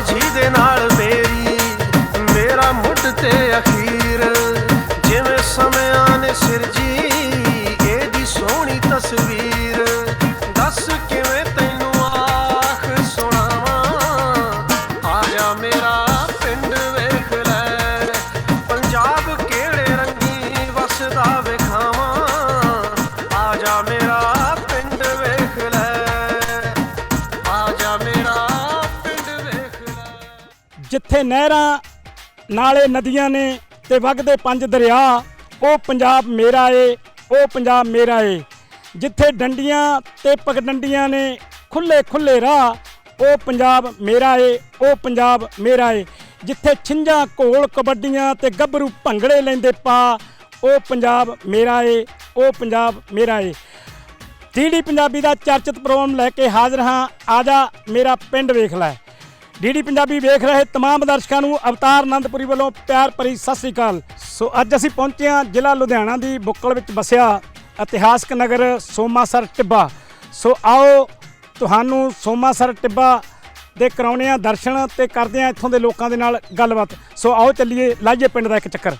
ਜਿਹਦੇ ਨਾਲ ਜਿੱਥੇ ਨਹਿਰਾਂ ਨਾਲੇ ਨਦੀਆਂ ਨੇ ਤੇ ਵਗਦੇ ਪੰਜ ਦਰਿਆ, ਉਹ ਪੰਜਾਬ ਮੇਰਾ ਏ, ਉਹ ਪੰਜਾਬ ਮੇਰਾ ਏ। ਜਿੱਥੇ ਡੰਡੀਆਂ ਤੇ ਪਗਡੰਡੀਆਂ ਨੇ ਖੁੱਲੇ ਖੁੱਲੇ ਰਾਹ, ਉਹ ਪੰਜਾਬ ਮੇਰਾ ਏ, ਉਹ ਪੰਜਾਬ ਮੇਰਾ ਏ। ਜਿੱਥੇ ਛਿੰਝਾਂ, ਘੋਲ, ਕਬੱਡੀਆਂ ਤੇ ਗੱਭਰੂ ਭੰਗੜੇ ਲੈਂਦੇ ਪਾ, ਉਹ ਪੰਜਾਬ ਮੇਰਾ ਏ, ਉਹ ਪੰਜਾਬ ਮੇਰਾ ਏ। ਡੀਡੀ ਪੰਜਾਬੀ ਦਾ ਚਰਚਿਤ ਪ੍ਰੋਗਰਾਮ ਲੈ ਕੇ ਹਾਜ਼ਰ ਹਾਂ। ਆਜਾ ਮੇਰਾ ਪਿੰਡ ਵੇਖ ਲੈ। ਡੀਡੀ ਪੰਜਾਬੀ ਵੇਖ ਰਹੇ तमाम ਦਰਸ਼ਕਾਂ ਨੂੰ ਅਵਤਾਰ ਆਨੰਦਪੁਰੀ ਵੱਲੋਂ ਪਿਆਰ ਭਰੀ ਸਤਿ ਸ੍ਰੀ ਅਕਾਲ ਸੋ ਅੱਜ ਅਸੀਂ ਪਹੁੰਚੇ ਹਾਂ ਜ਼ਿਲ੍ਹਾ ਲੁਧਿਆਣਾ ਦੀ ਬੁੱਕਲ ਵਿੱਚ ਵਸਿਆ ਇਤਿਹਾਸਕ ਨਗਰ ਸੋਮਾਸਰ ਟਿੱਬਾ ਸੋ ਆਓ ਤੁਹਾਨੂੰ ਸੋਮਾਸਰ ਟਿੱਬਾ ਦੇ ਕਰਾਉਣੇ ਆ ਦਰਸ਼ਨ ਤੇ ਕਰਦੇ ਆ ਇੱਥੋਂ ਦੇ ਲੋਕਾਂ ਦੇ ਨਾਲ ਗੱਲਬਾਤ ਸੋ ਆਓ ਚੱਲੀਏ ਲਾਈਏ ਪਿੰਡ ਦਾ ਇੱਕ ਚੱਕਰ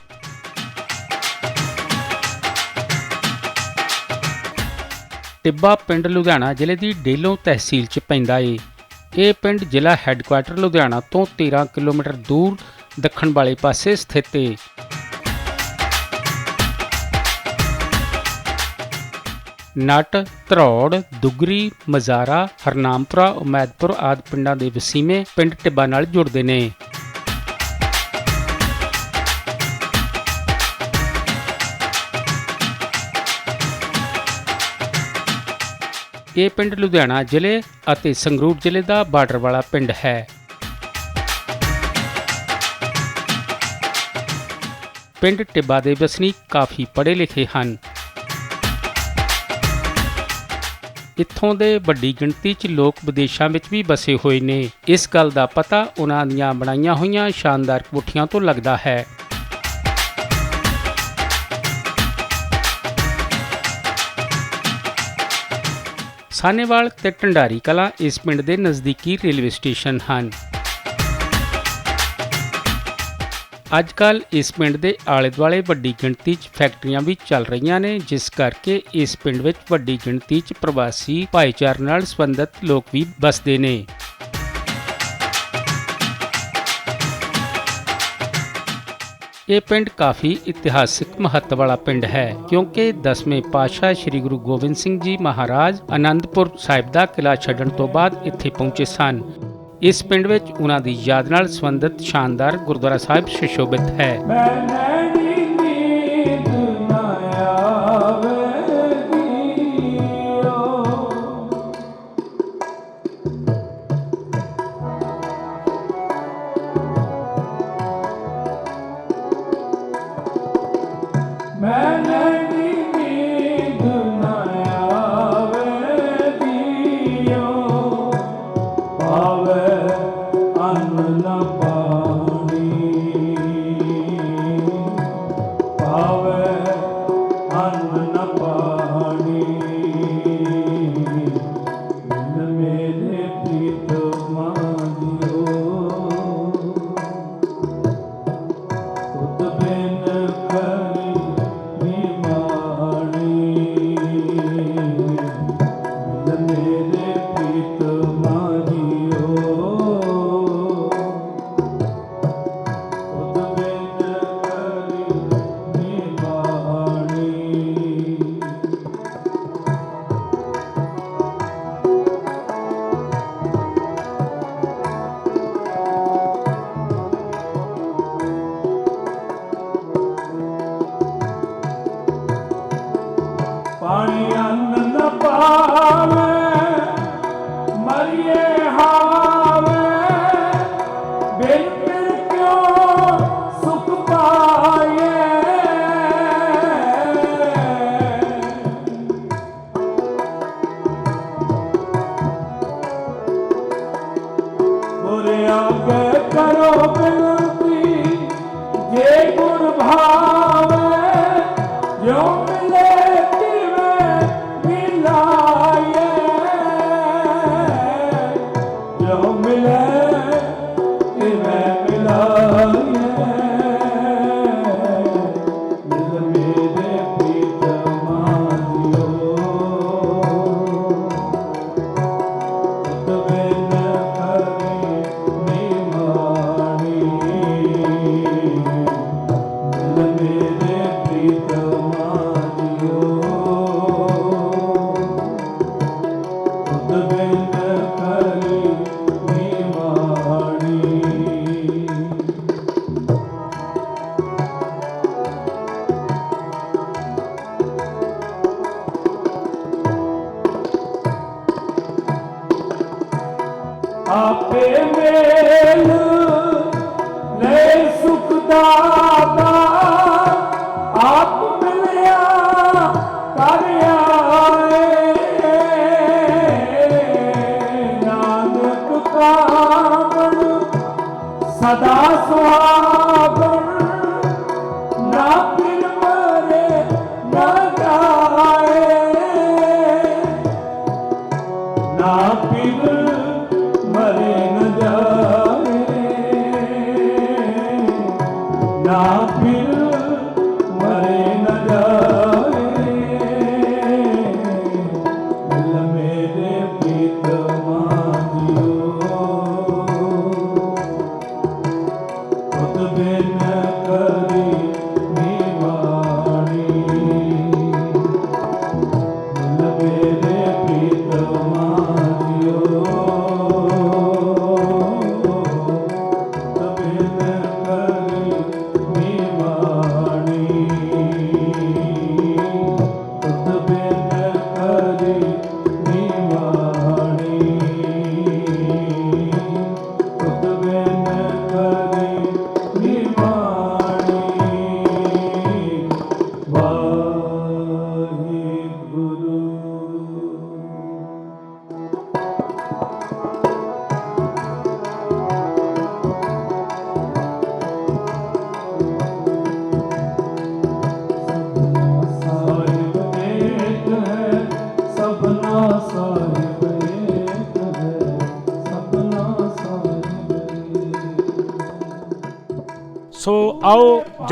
ਟਿੱਬਾ ਪਿੰਡ ਲੁਧਿਆਣਾ ਜ਼ਿਲ੍ਹੇ ਦੀ ਡੇਲੋਂ ਤਹਿਸੀਲ 'ਚ ਪੈਂਦਾ ਏ ਇਹ ਪਿੰਡ ਜ਼ਿਲ੍ਹਾ ਹੈੱਡਕੁਆਟਰ ਲੁਧਿਆਣਾ ਤੋਂ 13 ਕਿਲੋਮੀਟਰ ਦੂਰ ਦੱਖਣ ਵਾਲੇ ਪਾਸੇ ਸਥਿਤ ਏ। ਨਟ, ਧਰੌੜ, ਦੁਗਰੀ, ਮਜ਼ਾਰਾ, ਹਰਨਾਮਪੁਰਾ, ਉਮੈਦਪੁਰ ਆਦਿ ਪਿੰਡਾਂ ਦੇ ਵਸੀਮੇ ਪਿੰਡ ਟਿੱਬਾ ਨਾਲ ਜੁੜਦੇ ਨੇ। ਇਹ ਪਿੰਡ ਲੁਧਿਆਣਾ ਜ਼ਿਲ੍ਹੇ ਅਤੇ ਸੰਗਰੂਰ ਜ਼ਿਲ੍ਹੇ ਦਾ ਬਾਰਡਰ ਵਾਲਾ ਪਿੰਡ ਹੈ। ਪਿੰਡ ਟਿੱਬਾ ਦੇ ਵਸਨੀਕ ਕਾਫੀ ਪੜ੍ਹੇ ਲਿਖੇ ਹਨ। ਇੱਥੋਂ ਦੇ ਵੱਡੀ ਗਿਣਤੀ 'ਚ ਲੋਕ ਵਿਦੇਸ਼ਾਂ ਵਿੱਚ ਵੀ ਵਸੇ ਹੋਏ ਨੇ। ਇਸ ਗੱਲ ਦਾ ਪਤਾ ਉਹਨਾਂ ਦੀਆਂ ਬਣਾਈਆਂ ਹੋਈਆਂ ਸ਼ਾਨਦਾਰ ਕੋਠੀਆਂ ਤੋਂ ਲੱਗਦਾ ਹੈ। ਸਾਨੇਵਾਲ ਤੇ ਢੰਡਾਰੀ ਕਲਾਂ ਇਸ ਪਿੰਡ ਦੇ ਨਜ਼ਦੀਕੀ ਰੇਲਵੇ ਸਟੇਸ਼ਨ ਹਨ। ਅੱਜ ਕੱਲ ਇਸ ਪਿੰਡ ਦੇ ਆਲੇ ਦੁਆਲੇ ਵੱਡੀ ਗਿਣਤੀ 'ਚ ਫੈਕਟਰੀਆਂ ਵੀ ਚੱਲ ਰਹੀਆਂ ਨੇ, ਜਿਸ ਕਰਕੇ ਇਸ ਪਿੰਡ ਵਿੱਚ ਵੱਡੀ ਗਿਣਤੀ 'ਚ ਪ੍ਰਵਾਸੀ ਭਾਈਚਾਰੇ ਨਾਲ ਸੰਬੰਧਿਤ ਲੋਕ ਵੀ ਬਸਦੇ ਨੇ। ਇਹ ਪਿੰਡ ਕਾਫੀ ਇਤਿਹਾਸਿਕ ਮਹੱਤਵ ਵਾਲਾ ਪਿੰਡ ਹੈ, ਕਿਉਂਕਿ 10ਵੇਂ ਪਾਤਸ਼ਾਹ ਸ੍ਰੀ ਗੁਰੂ ਗੋਬਿੰਦ ਸਿੰਘ ਜੀ ਮਹਾਰਾਜ ਅਨੰਦਪੁਰ ਸਾਹਿਬ ਦਾ ਕਿਲਾ ਛੱਡਣ ਤੋਂ ਬਾਅਦ ਇੱਥੇ ਪਹੁੰਚੇ ਸਨ। ਇਸ ਪਿੰਡ ਵਿੱਚ ਉਹਨਾਂ ਦੀ ਯਾਦ ਨਾਲ ਸੰਬੰਧਿਤ ਸ਼ਾਨਦਾਰ ਗੁਰਦੁਆਰਾ ਸਾਹਿਬ ਸੁਸ਼ੋਭਿਤ ਹੈ।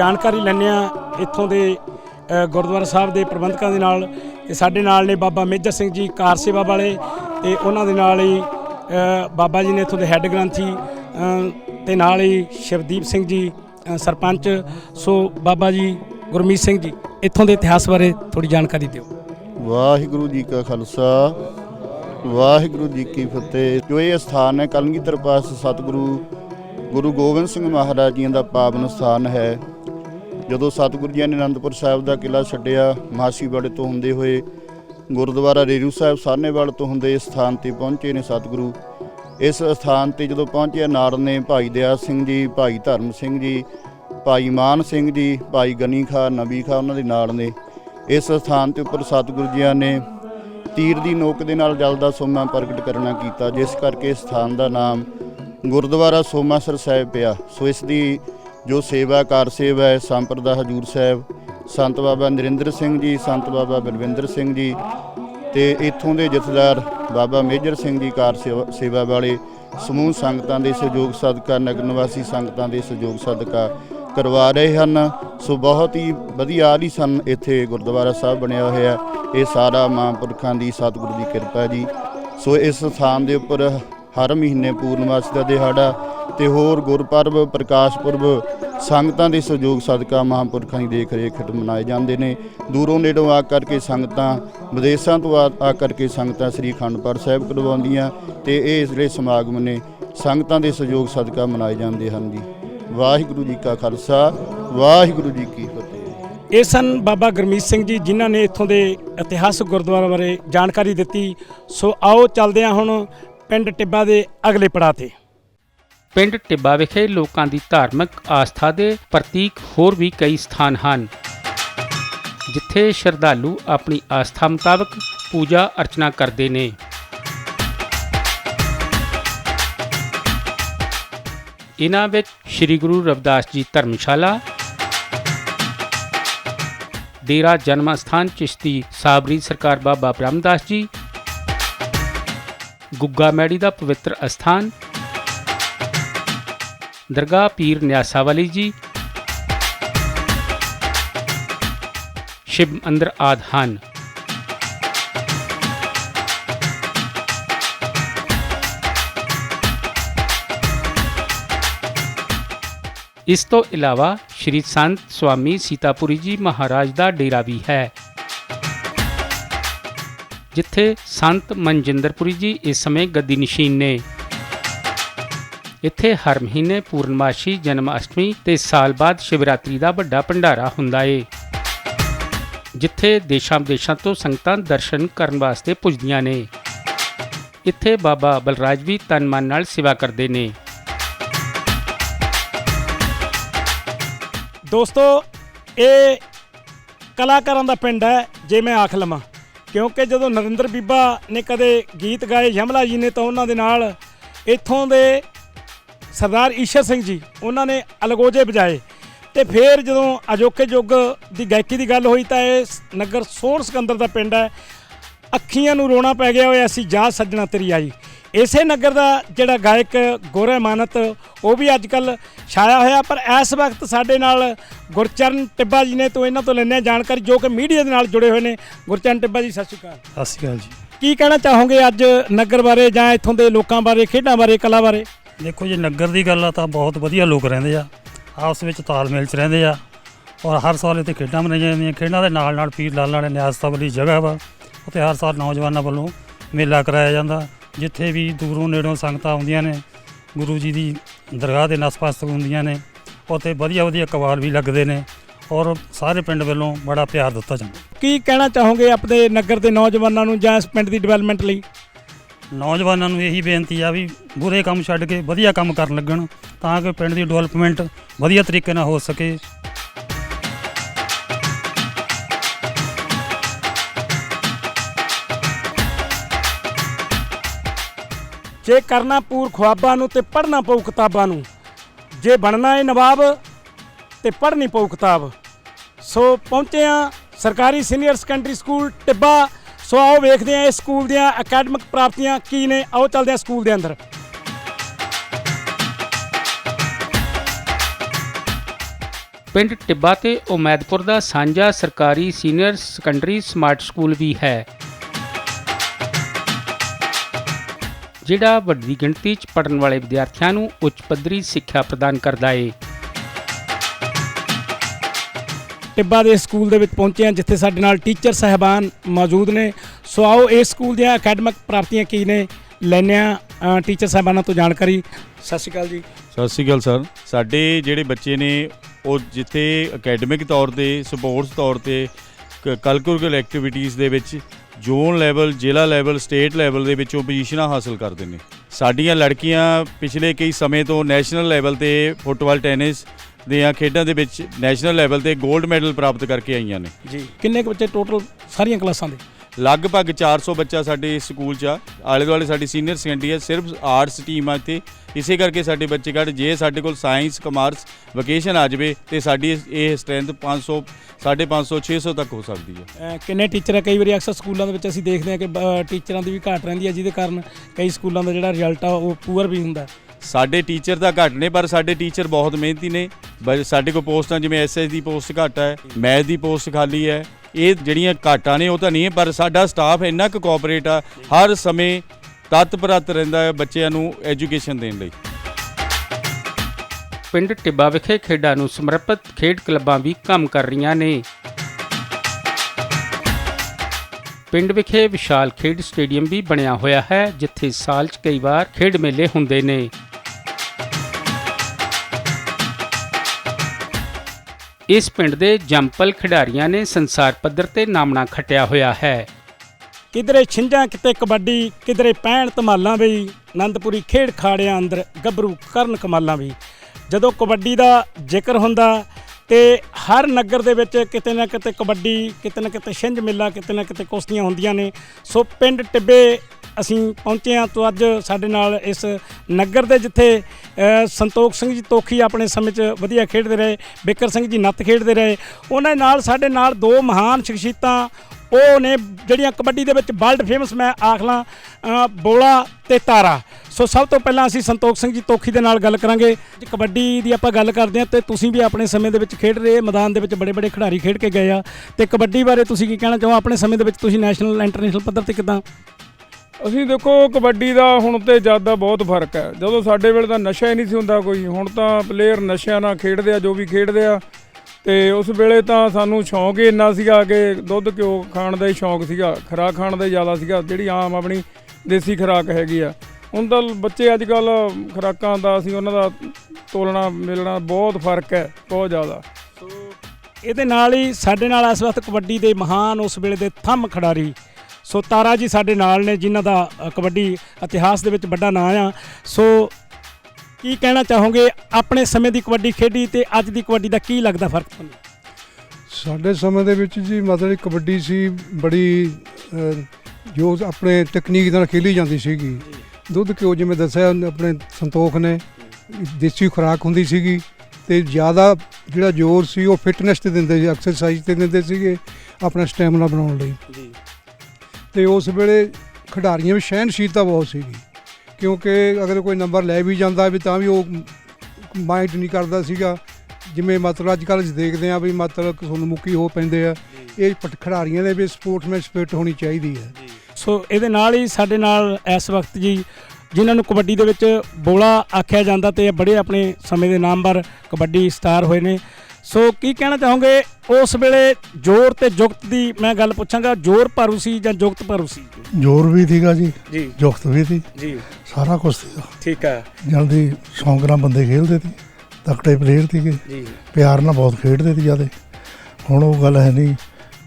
ਜਾਣਕਾਰੀ ਲੈਂਦੇ ਆ ਇੱਥੋਂ ਦੇ ਗੁਰਦੁਆਰਾ ਸਾਹਿਬ ਦੇ ਪ੍ਰਬੰਧਕਾਂ ਦੇ ਨਾਲ ਤੇ ਸਾਡੇ ਨਾਲ ਨੇ ਬਾਬਾ ਮੇਜਰ ਸਿੰਘ ਜੀ ਕਾਰ ਸੇਵਾ ਵਾਲੇ ਤੇ ਉਹਨਾਂ ਦੇ ਨਾਲ ਹੀ ਬਾਬਾ ਜੀ ਨੇ ਇੱਥੋਂ ਦੇ ਹੈੱਡ ਗ੍ਰੰਥੀ ਅ, ਤੇ ਨਾਲ ਹੀ ਸ਼ਿਵਦੀਪ ਸਿੰਘ ਜੀ ਸਰਪੰਚ ਸੋ ਬਾਬਾ ਜੀ ਗੁਰਮੀਤ ਸਿੰਘ ਜੀ ਇੱਥੋਂ ਦੇ ਇਤਿਹਾਸ ਬਾਰੇ ਥੋੜੀ ਜਾਣਕਾਰੀ ਦਿਓ। ਵਾਹਿਗੁਰੂ ਜੀ ਕਾ ਖਾਲਸਾ ਵਾਹਿਗੁਰੂ ਜੀ ਕੀ ਫਤਿਹ। ਜੋ ਇਹ ਸਥਾਨ ਹੈ ਕਲਗੀਧਰ ਪਾਸ ਸਤਿਗੁਰੂ ਗੁਰੂ ਗੋਬਿੰਦ ਸਿੰਘ ਮਹਾਰਾਜ ਜੀ ਦਾ ਪਾਵਨ ਸਥਾਨ ਹੈ। ਜਦੋਂ ਸਤਿਗੁਰੂ ਜੀ ਨੇ ਅਨੰਦਪੁਰ ਸਾਹਿਬ ਦਾ ਕਿਲਾ ਛੱਡਿਆ ਮਾਸੀਵਾੜੇ ਤੋਂ ਹੁੰਦੇ ਹੋਏ ਗੁਰਦੁਆਰਾ ਰੇਰੂ ਸਾਹਿਬ ਸਾਹਨੇਵਾਲ ਤੋਂ ਹੁੰਦੇ ਇਸ ਸਥਾਨ ਤੇ ਪਹੁੰਚੇ ਨੇ ਸਤਿਗੁਰੂ। ਇਸ ਸਥਾਨ ਤੇ ਜਦੋਂ ਪਹੁੰਚਿਆ, ਨਾਲ ਨੇ ਭਾਈ ਦਇਆ ਸਿੰਘ ਜੀ, ਭਾਈ ਧਰਮ ਸਿੰਘ ਜੀ, ਭਾਈ ਮਾਨ ਸਿੰਘ ਜੀ, ਭਾਈ ਗਨੀ ਖਾ, ਨਬੀ ਖਾਂ ਉਹਨਾਂ ਦੇ ਨਾਲ ਨੇ। ਇਸ ਸਥਾਨ ਤੇ ਉੱਪਰ ਸਤਿਗੁਰੂ ਜੀਆਂ ਨੇ ਤੀਰ ਦੀ ਨੋਕ ਦੇ ਨਾਲ ਜਲਦਾ ਸੋਮਾ ਪ੍ਰਗਟ ਕਰਨਾ ਕੀਤਾ, ਜਿਸ ਕਰਕੇ ਇਸ ਸਥਾਨ ਦਾ ਨਾਮ ਗੁਰਦੁਆਰਾ ਸੋਮਾਸਰ ਸਾਹਿਬ ਪਿਆ। ਸੋ ਇਸ ਦੀ ਜੋ ਸੇਵਾ ਕਾਰ ਸੇਵਾ ਹੈ ਸੰਪਰਦਾ ਹਜੂਰ ਸਾਹਿਬ, ਸੰਤ ਬਾਬਾ ਨਰਿੰਦਰ ਸਿੰਘ ਜੀ, ਸੰਤ ਬਾਬਾ ਬਲਵਿੰਦਰ ਸਿੰਘ ਜੀ ਤੇ ਇੱਥੋਂ ਦੇ ਜਥੇਦਾਰ ਬਾਬਾ ਮੇਜਰ ਸਿੰਘ ਜੀ ਕਾਰ ਸੇਵਾ- ਸੇਵਾ ਵਾਲੇ, ਸਮੂਹ ਸੰਗਤਾਂ ਦੇ ਸਹਿਯੋਗ ਸਦਕਾ, ਨਗਰ ਨਿਵਾਸੀ ਸੰਗਤਾਂ ਦੇ ਸਹਿਯੋਗ ਸਦਕਾ ਕਰਵਾ ਰਹੇ ਹਨ। ਸੋ ਬਹੁਤ ਹੀ ਵਧੀਆ ਆਲੀਸਨ ਇੱਥੇ ਗੁਰਦੁਆਰਾ ਸਾਹਿਬ ਬਣਿਆ ਹੋਇਆ। ਇਹ ਸਾਰਾ ਮਹਾਂਪੁਰਖਾਂ ਦੀ ਸਤਿਗੁਰੂ ਦੀ ਕਿਰਪਾ ਜੀ। ਸੋ ਇਸ ਸਥਾਨ ਦੇ ਉੱਪਰ ਹਰ ਮਹੀਨੇ ਪੂਰਨਮਾਸ਼ੀ ਦਾ ਦਿਹਾੜਾ ਤੇ ਹੋਰ ਗੁਰਪਰਬ, ਪ੍ਰਕਾਸ਼ ਪੁਰਬ, ਸੰਗਤਾਂ ਦੇ ਸਹਿਯੋਗ ਸਦਕਾ ਮਹਾਂਪੁਰਖਾਂ ਦੀ ਦੇਖ ਰੇਖ ਹੇਠ ਮਨਾਏ ਜਾਂਦੇ ਨੇ। ਦੂਰੋਂ ਨੇੜੋਂ ਆ ਕਰਕੇ ਸੰਗਤਾਂ, ਵਿਦੇਸ਼ਾਂ ਤੋਂ ਆ ਕਰਕੇ ਸੰਗਤਾਂ ਸ੍ਰੀ ਅਖੰਡ ਪਾਠ ਸਾਹਿਬ ਕਰਵਾਉਂਦੀਆਂ ਤੇ ਇਹ ਜਿਹੜੇ ਸਮਾਗਮ ਨੇ ਸੰਗਤਾਂ ਦੇ ਸਹਿਯੋਗ ਸਦਕਾ ਮਨਾਏ ਜਾਂਦੇ ਹਨ ਜੀ। ਵਾਹਿਗੁਰੂ ਜੀ ਕਾ ਖਾਲਸਾ, ਵਾਹਿਗੁਰੂ ਜੀ ਕੀ ਫਤਿਹ। ਇਹ ਸਨ ਬਾਬਾ ਗੁਰਮੀਤ ਸਿੰਘ ਜੀ ਜਿਨ੍ਹਾਂ ਨੇ ਇੱਥੋਂ ਦੇ ਇਤਿਹਾਸਕ ਗੁਰਦੁਆਰਾ ਬਾਰੇ ਜਾਣਕਾਰੀ ਦਿੱਤੀ। ਸੋ ਆਓ ਚੱਲਦੇ ਹਾਂ ਹੁਣ ਪਿੰਡ ਟਿੱਬਾ ਦੇ ਅਗਲੇ ਪੜਾਅ ਤੇ। ਪਿੰਡ ਟਿੱਬਾ ਵਿਖੇ ਲੋਕਾਂ ਦੀ ਧਾਰਮਿਕ ਆਸਥਾ ਦੇ ਪ੍ਰਤੀਕ ਹੋਰ ਵੀ ਕਈ ਸਥਾਨ ਹਨ, ਜਿੱਥੇ ਸ਼ਰਧਾਲੂ ਆਪਣੀ ਆਸਥਾ ਮੁਤਾਬਕ ਪੂਜਾ ਅਰਚਨਾ ਕਰਦੇ ਨੇ। ਇਨ੍ਹਾਂ ਵਿੱਚ ਸ੍ਰੀ ਗੁਰੂ ਰਵਿਦਾਸ ਜੀ ਧਰਮਸ਼ਾਲਾ, ਡੇਰਾ ਜਨਮ ਸਥਾਨ ਚਿਸ਼ਤੀ ਸਾਬਰੀ ਸਰਕਾਰ ਬਾਬਾ ਬ੍ਰਹਮਦਾਸ ਜੀ, ਗੁੱਗਾ ਮੈੜੀ ਦਾ ਪਵਿੱਤਰ ਅਸਥਾਨ ਦਰਗਾਹ ਪੀਰ ਨਿਆਸਾ ਵਾਲੀ ਜੀ। ਸ਼ਿਵ ਅੰਦਰ ਆਦ ਹਨ। ਇਸ ਤੋਂ ਇਲਾਵਾ ਸ਼੍ਰੀ ਸੰਤ ਸਵਾਮੀ ਸੀਤਾਪੁਰੀ ਜੀ ਮਹਾਰਾਜ ਦਾ ਡੇਰਾ ਵੀ ਹੈ। ਜਿੱਥੇ ਸੰਤ ਮਨਜਿੰਦਰਪੁਰੀ ਜੀ ਇਸ ਸਮੇਂ ਗੱਦੀ ਨਸ਼ੀਨ ਨੇ। ਇੱਥੇ ਹਰ ਮਹੀਨੇ ਪੂਰਨਮਾਸ਼ੀ ਜਨਮ ਅਸ਼ਟਮੀ ਤੇ ਸਾਲ ਬਾਅਦ ਸ਼ਿਵਰਾਤਰੀ ਦਾ ਵੱਡਾ ਭੰਡਾਰਾ ਹੁੰਦਾ ਏ, ਜਿੱਥੇ ਦੇਸ਼ਾਂ ਵਿਦੇਸ਼ਾਂ ਤੋਂ ਸੰਗਤਾਂ ਦਰਸ਼ਨ ਕਰਨ ਵਾਸਤੇ ਪੁੱਜਦੀਆਂ ਨੇ। ਇੱਥੇ ਬਾਬਾ ਬਲਰਾਜ ਵੀ ਤਨ ਮਨ ਨਾਲ ਸੇਵਾ ਕਰਦੇ ਨੇ। ਦੋਸਤੋ, ਇਹ ਕਲਾਕਾਰਾਂ ਦਾ ਪਿੰਡ ਹੈ, ਜੇ ਮੈਂ ਆਖ ਲਵਾਂ। ਕਿਉਂਕਿ ਜਦੋਂ ਨਰਿੰਦਰ ਬੀਬਾ ਨੇ ਕਦੇ ਗੀਤ ਗਾਏ, ਯਮਲਾ ਜੀ ਨੇ ਤਾਂ ਉਹਨਾਂ ਦੇ ਨਾਲ ਇੱਥੋਂ ਦੇ ਸਰਦਾਰ ਈਸ਼ਰ ਸਿੰਘ ਜੀ ਉਹਨਾਂ ਨੇ ਅਲਗੋਜੇ ਵਜਾਏ। ਤੇ ਫਿਰ ਜਦੋਂ ਅਜੋਕੇ ਯੁੱਗ ਦੀ ਗਾਇਕੀ ਦੀ ਗੱਲ ਹੋਈ ਤਾਂ ਇਹ ਸ- ਨਗਰ ਸੋਹਣ ਸਿਕੰਦਰ ਦਾ ਪਿੰਡ ਹੈ। ਅੱਖੀਆਂ ਨੂੰ ਰੋਣਾ ਪੈ ਗਿਆ ਓਏ ਅਸੀਂ ਜਾ ਸੱਜਣਾ ਤੇਰੀ ਆਈ। ਇਸੇ ਨਗਰ ਦਾ ਜਿਹੜਾ ਗਾਇਕ ਗੋਰੇ ਮਾਨਤ ਉਹ ਵੀ ਅੱਜ ਕੱਲ ਛਾਇਆ ਹੋਇਆ ਪਰ ਇਸ ਵਕਤ ਸਾਡੇ ਨਾਲ ਗੁਰਚਰਨ ਟਿੱਬਾ ਜੀ ਨੇ ਤੋਂ ਇਹਨਾਂ ਤੋਂ ਲੈਣੇ ਜਾਣਕਾਰੀ ਜੋ ਕਿ ਮੀਡੀਆ ਦੇ ਨਾਲ ਜੁੜੇ ਹੋਏ ਨੇ। ਗੁਰਚਰਨ ਟਿੱਬਾ ਜੀ ਸਤਿ ਸ਼੍ਰੀ ਅਕਾਲ। ਸਤਿ ਸ਼੍ਰੀ ਅਕਾਲ ਜੀ। ਕੀ ਕਹਿਣਾ ਚਾਹੋਗੇ ਅੱਜ ਨਗਰ ਬਾਰੇ ਜਾਂ ਇੱਥੋਂ ਦੇ ਲੋਕਾਂ ਬਾਰੇ ਖੇਡਾਂ ਬਾਰੇ ਕਲਾ ਬਾਰੇ? ਦੇਖੋ ਜੇ, ਨਗਰ ਦੀ ਗੱਲ ਆ ਤਾਂ ਬਹੁਤ ਵਧੀਆ ਲੋਕ ਰਹਿੰਦੇ ਆ। ਆਪਸ ਵਿੱਚ ਤਾਲਮੇਲ 'ਚ ਰਹਿੰਦੇ ਆ ਔਰ ਹਰ ਸਾਲ ਇੱਥੇ ਖੇਡਾਂ ਮਨਾਈਆਂ ਜਾਂਦੀਆਂ। ਖੇਡਾਂ ਦੇ ਨਾਲ ਨਾਲ ਪੀਰ ਲਾਲ ਨਾਲੇ ਨਿਆਜ਼ ਸਾਹਿਬ ਦੀ ਜਗ੍ਹਾ ਵਾ। ਉੱਥੇ ਹਰ ਸਾਲ ਨੌਜਵਾਨਾਂ ਵੱਲੋਂ ਮੇਲਾ ਕਰਾਇਆ ਜਾਂਦਾ। ਜਿੱਥੇ ਵੀ ਦੂਰੋਂ ਨੇੜੋਂ ਸੰਗਤਾਂ ਆਉਂਦੀਆਂ ਨੇ, ਗੁਰੂ ਜੀ ਦੀ ਦਰਗਾਹ ਦੇ ਨਸਪਸਤ ਹੁੰਦੀਆਂ ਨੇ, ਉੱਥੇ ਵਧੀਆ ਵਧੀਆ ਕਵਾਲ ਵੀ ਲੱਗਦੇ ਨੇ ਔਰ ਸਾਰੇ ਪਿੰਡ ਵੱਲੋਂ ਬੜਾ ਪਿਆਰ ਦਿੱਤਾ ਜਾਂਦਾ। ਕੀ ਕਹਿਣਾ ਚਾਹੋਗੇ ਆਪਣੇ ਨਗਰ ਦੇ ਨੌਜਵਾਨਾਂ ਨੂੰ ਜਾਂ ਇਸ ਪਿੰਡ ਦੀ ਡਿਵੈਲਪਮੈਂਟ ਲਈ? ਨੌਜਵਾਨਾਂ ਨੂੰ ਇਹੀ ਬੇਨਤੀ ਆ ਵੀ ਬੁਰੇ ਕੰਮ ਛੱਡ ਕੇ ਵਧੀਆ ਕੰਮ ਕਰਨ ਲੱਗਣ, ਤਾਂ ਕਿ ਪਿੰਡ ਦੀ ਡਿਵੈਲਪਮੈਂਟ ਵਧੀਆ ਤਰੀਕੇ ਨਾਲ ਹੋ ਸਕੇ। ਜੇ ਕਰਨਾ ਪੂਰ ਖੁਆਬਾਂ ਨੂੰ ਤੇ ਪੜ੍ਹਨਾ ਪਊ ਕਿਤਾਬਾਂ ਨੂੰ, ਜੇ ਬਣਨਾ ਏ ਨਵਾਬ ਤੇ ਪੜ੍ਹਨੀ ਪਊ ਕਿਤਾਬ। ਸੋ ਪਹੁੰਚੇ ਆ ਸਰਕਾਰੀ senior secondary school Tibba so ਆਓ ਵੇਖਦੇ ਆ ਇਸ ਸਕੂਲ ਦੀਆਂ ਅਕੈਡਮਿਕ ਪ੍ਰਾਪਤੀਆਂ ਕੀ ਨੇ। ਆਓ ਚੱਲਦੇ ਆ ਸਕੂਲ ਦੇ ਅੰਦਰ। ਪਿੰਡ ਟਿੱਬਾ ਤੇ ਉਮੈਦਪੁਰ ਦਾ ਸਾਂਝਾ ਸਰਕਾਰੀ ਸੀਨੀਅਰ ਸੈਕੰਡਰੀ ਸਮਾਰਟ ਸਕੂਲ ਵੀ ਹੈ। ਜਿਹੜਾ ਵੱਡੀ ਗਿਣਤੀ 'ਚ ਪੜਨ ਵਾਲੇ ਵਿਦਿਆਰਥੀਆਂ ਨੂੰ ਉੱਚ ਪੱਧਰੀ ਸਿੱਖਿਆ ਪ੍ਰਦਾਨ ਕਰਦਾ ਏ। ਟਿੱਬਾ ਦੇ ਸਕੂਲ ਦੇ ਵਿੱਚ ਪਹੁੰਚੇ ਆ ਜਿੱਥੇ ਸਾਡੇ ਨਾਲ ਟੀਚਰ ਸਹਿਬਾਨ ਮੌਜੂਦ ਨੇ। ਸੋ ਆਓ, ਇਸ ਸਕੂਲ ਦੀਆਂ ਅਕੈਡਮਿਕ ਪ੍ਰਾਪਤੀਆਂ ਕੀ ਨੇ ਲੈਂਦੇ ਆ ਟੀਚਰ ਸਹਿਬਾਨਾਂ ਤੋਂ ਜਾਣਕਾਰੀ। ਸਤਿ ਸ਼੍ਰੀ ਅਕਾਲ ਜੀ। ਸਤਿ ਸ਼੍ਰੀ ਅਕਾਲ ਸਰ। ਸਾਡੇ ਜਿਹੜੇ ਬੱਚੇ ਨੇ, ਉਹ ਜਿੱਥੇ ਅਕੈਡਮਿਕ ਤੌਰ ਤੇ, ਸਪੋਰਟਸ ਤੌਰ ਤੇ ਕਲਕੂਲਰ ਐਕਟੀਵਿਟੀਜ਼ ਦੇ ਵਿੱਚ ਜ਼ੋਨ ਲੈਵਲ, ਜ਼ਿਲ੍ਹਾ ਲੈਵਲ, ਸਟੇਟ ਲੈਵਲ ਦੇ ਵਿੱਚੋਂ ਪੋਜੀਸ਼ਨਾਂ ਹਾਸਲ ਕਰਦੇ ਨੇ। ਸਾਡੀਆਂ ਲੜਕੀਆਂ ਪਿਛਲੇ ਕਈ ਸਮੇਂ ਤੋਂ ਨੈਸ਼ਨਲ ਲੈਵਲ ਤੇ ਫੁੱਟਬਾਲ, ਟੈਨਿਸ ਦੀਆਂ ਖੇਡਾਂ ਦੇ ਵਿੱਚ ਨੈਸ਼ਨਲ ਲੈਵਲ ਤੇ 골ਡ ਮੈਡਲ ਪ੍ਰਾਪਤ ਕਰਕੇ ਆਈਆਂ ਨੇ। ਜੀ। ਕਿੰਨੇ ਕੁ ਬੱਚੇ ਟੋਟਲ ਸਾਰੀਆਂ ਕਲਾਸਾਂ ਦੇ? ਲਗਭਗ 400 ਬੱਚਾ ਸਾਡੇ ਇਸ ਸਕੂਲ 'ਚ ਆ। ਆਲੇ ਦੁਆਲੇ ਸਾਡੀ ਸੀਨੀਅਰ ਸੈਕੰਡਰੀ ਹੈ ਸਿਰਫ ਆਰਟਸ ਟੀਮ ਆ ਇੱਥੇ। ਇਸੇ ਕਰਕੇ ਸਾਡੇ ਬੱਚੇ ਘੱਟ ਜੇ ਸਾਡੇ ਕੋਲ ਸਾਇੰਸ ਕਮਰਸ ਵੋਕੇਸ਼ਨ ਆ ਜਾਵੇ ਤੇ ਸਾਡੀ ਇਹ ਸਟਰੈਂਥ 500 550 600 ਤੱਕ ਹੋ ਸਕਦੀ ਹੈ ਕਿੰਨੇ ਟੀਚਰ ਆ? ਕਈ ਵਾਰੀ ਅਕਸਰ ਸਕੂਲਾਂ ਦੇ ਵਿੱਚ ਅਸੀਂ ਦੇਖਦੇ ਹਾਂ ਕਿ ਟੀਚਰਾਂ ਦੀ ਵੀ ਘਾਟ ਰਹਿੰਦੀ ਹੈ ਜਿਹਦੇ ਕਾਰਨ ਕਈ ਸਕੂਲਾਂ ਦਾ ਜਿਹੜਾ ਰਿਜ਼ਲਟ ਆ ਉਹ ਪੂਅਰ ਵੀ ਹੁੰਦਾ। ਸਾਡੇ ਟੀਚਰ ਤਾਂ ਘੱਟ ਨੇ, ਪਰ ਸਾਡੇ ਟੀਚਰ ਬਹੁਤ ਮਿਹਨਤੀ ਨੇ। ਬ- ਸਾਡੇ ਕੋਲ ਪੋਸਟਾਂ ਜਿਵੇਂ ਐਸਐਸ ਦੀ ਪੋਸਟ ਘੱਟ ਹੈ, ਮੈਥ ਦੀ ਪੋਸਟ ਖਾਲੀ ਹੈ। ਇਹ ਜਿਹੜੀਆਂ ਘਾਟਾਂ ਨੇ ਉਹ ਤਾਂ ਨਹੀਂ ਹੈ, ਪਰ ਸਾਡਾ ਸਟਾਫ ਇੰਨਾ ਕੁ ਕੋਆਪਰੇਟ ਆ, ਹਰ ਸਮੇਂ ਤਤਪਰਤ ਰਹਿੰਦਾ ਹੈ ਬੱਚਿਆਂ ਨੂੰ ਐਜੂਕੇਸ਼ਨ ਦੇਣ ਲਈ। ਪਿੰਡ ਟਿੱਬਾ ਵਿਖੇ ਖੇਡਾਂ ਨੂੰ ਸਮਰਪਿਤ ਖੇਡ ਕਲੱਬਾਂ ਵੀ ਕੰਮ ਕਰ ਰਹੀਆਂ ਨੇ। ਪਿੰਡ ਵਿਖੇ ਵਿਸ਼ਾਲ ਖੇਡ ਸਟੇਡੀਅਮ ਵੀ ਬਣਿਆ ਹੋਇਆ ਹੈ, ਜਿੱਥੇ ਸਾਲ 'ਚ ਕਈ ਵਾਰ ਖੇਡ ਮੇਲੇ ਹੁੰਦੇ ਨੇ। ਇਸ ਪਿੰਡ ਦੇ ਜੰਪਲ ਖਿਡਾਰੀਆਂ ਨੇ ਸੰਸਾਰ ਪੱਧਰ ਤੇ ਨਾਮਣਾ ਖੱਟਿਆ ਹੋਇਆ ਹੈ। ਕਿਧਰੇ ਛਿੰਝਾਂ, ਕਿਤੇ ਕਬੱਡੀ, ਕਿਧਰੇ ਪੈਣ ਧਮਾਲਾਂ ਵੀ ਆਨੰਦਪੁਰੀ ਖੇਡ ਖਾੜਿਆਂ ਅੰਦਰ ਗੱਭਰੂ ਕਰਨ ਕਮਾਲਾਂ ਵੀ। ਜਦੋਂ ਕਬੱਡੀ ਦਾ ਜ਼ਿਕਰ ਹੁੰਦਾ ਤੇ ਹਰ ਨਗਰ ਦੇ ਵਿੱਚ ਕਿਤੇ ਨਾ ਕਿਤੇ ਕਬੱਡੀ, ਕਿਤੇ ਨਾ ਕਿਤੇ ਛਿੰਝ ਮੇਲਾ, ਕਿਤੇ ਨਾ ਕਿਤੇ ਕੁਸ਼ਤੀਆਂ ਹੁੰਦੀਆਂ ਨੇ, ਸੋ ਪਿੰਡ ਟਿੱਬੇ ਅਸੀਂ ਪਹੁੰਚੇ ਹਾਂ ਤੋਂ ਅੱਜ ਸਾਡੇ ਨਾਲ ਇਸ ਨਗਰ ਦੇ ਜਿੱਥੇ ਸੰਤੋਖ ਸਿੰਘ ਜੀ ਤੋਖੀ ਆਪਣੇ ਸਮੇਂ 'ਚ ਵਧੀਆ ਖੇਡਦੇ ਰਹੇ, ਬਿਕਰ ਸਿੰਘ ਜੀ ਨੱਤ ਖੇਡਦੇ ਰਹੇ, ਉਹਨਾਂ ਦੇ ਨਾਲ ਸਾਡੇ ਨਾਲ ਦੋ ਮਹਾਨ ਸ਼ਖਸੀਅਤਾਂ, ਉਹ ਨੇ ਜਿਹੜੀਆਂ ਕਬੱਡੀ ਦੇ ਵਿੱਚ ਵਰਲਡ ਫੇਮਸ ਮੈਂ ਆਖਲਾਂ ਬੋਲਾ ਤੇ ਤਾਰਾ। ਸੋ ਸਭ ਤੋਂ ਪਹਿਲਾਂ ਅਸੀਂ ਸੰਤੋਖ ਸਿੰਘ ਜੀ ਤੋਖੀ ਦੇ ਨਾਲ ਗੱਲ ਕਰਾਂਗੇ। ਕਬੱਡੀ ਦੀ ਆਪਾਂ ਗੱਲ ਕਰਦੇ ਹਾਂ ਤੇ ਤੁਸੀਂ ਵੀ ਆਪਣੇ ਸਮੇਂ ਦੇ ਵਿੱਚ ਖੇਡ ਰਹੇ, ਮੈਦਾਨ ਦੇ ਵਿੱਚ ਬੜੇ ਬੜੇ ਖਿਡਾਰੀ ਖੇਡ ਕੇ ਗਏ ਆ। ਤੇ ਕਬੱਡੀ ਬਾਰੇ ਤੁਸੀਂ ਕੀ ਕਹਿਣਾ ਚਾਹੋ? ਆਪਣੇ ਸਮੇਂ ਦੇ ਵਿੱਚ ਤੁਸੀਂ ਨੈਸ਼ਨਲ, ਇੰਟਰਨੈਸ਼ਨਲ ਪੱਧਰ ਤੇ ਕਿਦਾਂ? ਅਸੀਂ ਦੇਖੋ, ਕਬੱਡੀ ਦਾ ਹੁਣ ਤੇ ਜ਼ਿਆਦਾ ਬਹੁਤ ਫ਼ਰਕ ਹੈ। ਜਦੋਂ ਸਾਡੇ ਵੇਲੇ ਤਾਂ ਨਸ਼ਾ ਹੀ ਨਹੀਂ ਸੀ ਹੁੰਦਾ ਕੋਈ, ਹੁਣ ਤਾਂ ਪਲੇਅਰ ਨਸ਼ਿਆਂ ਨਾਲ ਖੇਡਦੇ ਆ, ਜੋ ਵੀ ਖੇਡਦੇ ਆ। ਤੇ ਉਸ ਵੇਲੇ ਤਾਂ ਸਾਨੂੰ ਸ਼ੌਂਕ ਹੀ ਇੰਨਾ ਸੀਗਾ ਕਿ ਦੁੱਧ, ਘਿਓ ਖਾਣ ਦਾ ਹੀ ਸ਼ੌਂਕ ਸੀਗਾ, ਖੁਰਾਕ ਖਾਣ ਦਾ ਹੀ ਜ਼ਿਆਦਾ ਸੀਗਾ, ਜਿਹੜੀ ਆਮ ਆਪਣੀ ਦੇਸੀ ਖੁਰਾਕ ਹੈਗੀ ਆ। ਹੁਣ ਤਾਂ ਬੱਚੇ ਅੱਜ ਕੱਲ ਖੁਰਾਕਾਂ ਦਾ, ਅਸੀਂ ਉਹਨਾਂ ਦਾ ਤੋਲਣਾ ਮਿਲਣਾ ਬਹੁਤ ਫ਼ਰਕ ਹੈ, ਬਹੁਤ ਜ਼ਿਆਦਾ। ਇਹਦੇ ਨਾਲ ਹੀ ਸਾਡੇ ਨਾਲ ਇਸ ਵਕਤ ਕਬੱਡੀ ਦੇ ਮਹਾਨ ਉਸ ਵੇਲੇ ਦੇ ਥੰਮ ਖਿਡਾਰੀ ਸੋ ਤਾਰਾ ਜੀ ਸਾਡੇ ਨਾਲ ਨੇ ਜਿਨ੍ਹਾਂ ਦਾ ਅ, ਕਬੱਡੀ ਇਤਿਹਾਸ ਦੇ ਵਿੱਚ ਵੱਡਾ ਨਾਂ ਆ। ਸੋ ਕੀ ਕਹਿਣਾ ਚਾਹੋਗੇ ਆਪਣੇ ਸਮੇਂ ਦੀ ਕਬੱਡੀ ਖੇਡੀ ਤੇ ਅੱਜ ਦੀ ਕਬੱਡੀ ਦਾ ਕੀ ਲੱਗਦਾ ਫ਼ਰਕ ਤੁਹਾਨੂੰ? ਸਾਡੇ ਸਮੇਂ ਦੇ ਵਿੱਚ ਜੀ ਮਤਲਬ ਕਬੱਡੀ ਸੀ ਬੜੀ ਅਹ, ਜੋ ਆਪਣੇ ਟੈਕਨੀਕ ਨਾਲ ਖੇਲੀ ਜਾਂਦੀ ਸੀਗੀ। ਦੁੱਧ ਘਿਓ ਜਿਵੇਂ ਦੱਸਿਆ ਉਹਨੇ ਆਪਣੇ ਸੰਤੋਖ ਨੇ ਦੇਸੀ ਖੁਰਾਕ ਹੁੰਦੀ ਸੀਗੀ ਤੇ ਜ਼ਿਆਦਾ ਜਿਹੜਾ ਜ਼ੋਰ ਸੀ ਉਹ ਫਿਟਨੈਸ ਤੇ ਦਿੰਦੇ ਸੀ ਐਕਸਰਸਾਈਜ਼ ਤੇ ਦਿੰਦੇ ਸੀਗੇ ਆਪਣਾ ਸਟੈਮਿਨਾ ਬਣਾਉਣ ਲਈ। ਜੀ। ਤੇ ਉਸ ਵੇਲੇ ਖਿਡਾਰੀਆਂ ਵਿੱਚ ਸਹਿਨਸ਼ੀਲਤਾ ਬਹੁਤ ਸੀਗੀ। ਕਿਉਂਕਿ ਅਗਰ ਕੋਈ ਨੰਬਰ ਲੈ ਵੀ ਜਾਂਦਾ ਵੀ ਤਾਂ ਵੀ ਉਹ ਮਾਈਂਡ ਨਹੀਂ ਕਰਦਾ ਸੀਗਾ। ਜਿਵੇਂ ਮਤਲਬ ਅੱਜ ਕੱਲ੍ਹ ਦੇਖਦੇ ਆ ਵੀ ਮਤਲਬ ਤੁਹਾਨੂੰ ਮੁੱਕੀ ਹੋ ਪੈਂਦੇ ਆ। ਇਹ ਪਟ- ਖਿਡਾਰੀਆਂ ਦੇ ਵੀ ਸਪੋਰਟਸਮੈਨ ਸਪਿਰਿਟ ਹੋਣੀ ਚਾਹੀਦੀ ਹੈ। ਸੋ ਇਹਦੇ ਨਾਲ ਹੀ ਸਾਡੇ ਨਾਲ ਇਸ ਵਕਤ ਜੀ ਜਿਨ੍ਹਾਂ ਨੂੰ ਕਬੱਡੀ ਦੇ ਵਿੱਚ ਬੋਲਾ ਆਖਿਆ ਜਾਂਦਾ ਤੇ ਬੜੇ ਆਪਣੇ ਸਮੇਂ ਦੇ ਨਾਮਵਰ ਕਬੱਡੀ ਸਟਾਰ ਹੋਏ ਨੇ। ਸੋ ਕੀ ਕਹਿਣਾ ਚਾਹੋਗੇ? ਉਸ ਵੇਲੇ ਜ਼ੋਰ ਤੇ ਜੁਗਤ ਦੀ ਮੈਂ ਗੱਲ ਪੁੱਛਾਂਗਾ ਜ਼ੋਰ ਭਰੂ ਸੀ ਜਾਂ ਜੁਗਤ ਭਰੂ ਸੀ? ਜ਼ੋਰ ਵੀ ਸੀਗਾ ਜੀ ਜੀ। ਜੁਗਤ ਵੀ ਸੀ। ਜੀ। ਸਾਰਾ ਕੁਝ ਸੀਗਾ। ਠੀਕ ਹੈ ਜਲਦੀ ਸ਼ੌਂਕ ਨਾਲ ਬੰਦੇ ਖੇਡਦੇ ਸੀ ਤਕੜੇ ਪਲੇਅਰ ਸੀਗੇ। ਜੀ। ਪਿਆਰ ਨਾਲ ਬਹੁਤ ਖੇਡਦੇ ਸੀ ਜਿਆਦੇ। ਹੁਣ ਉਹ ਗੱਲ ਹੈ ਨਹੀਂ।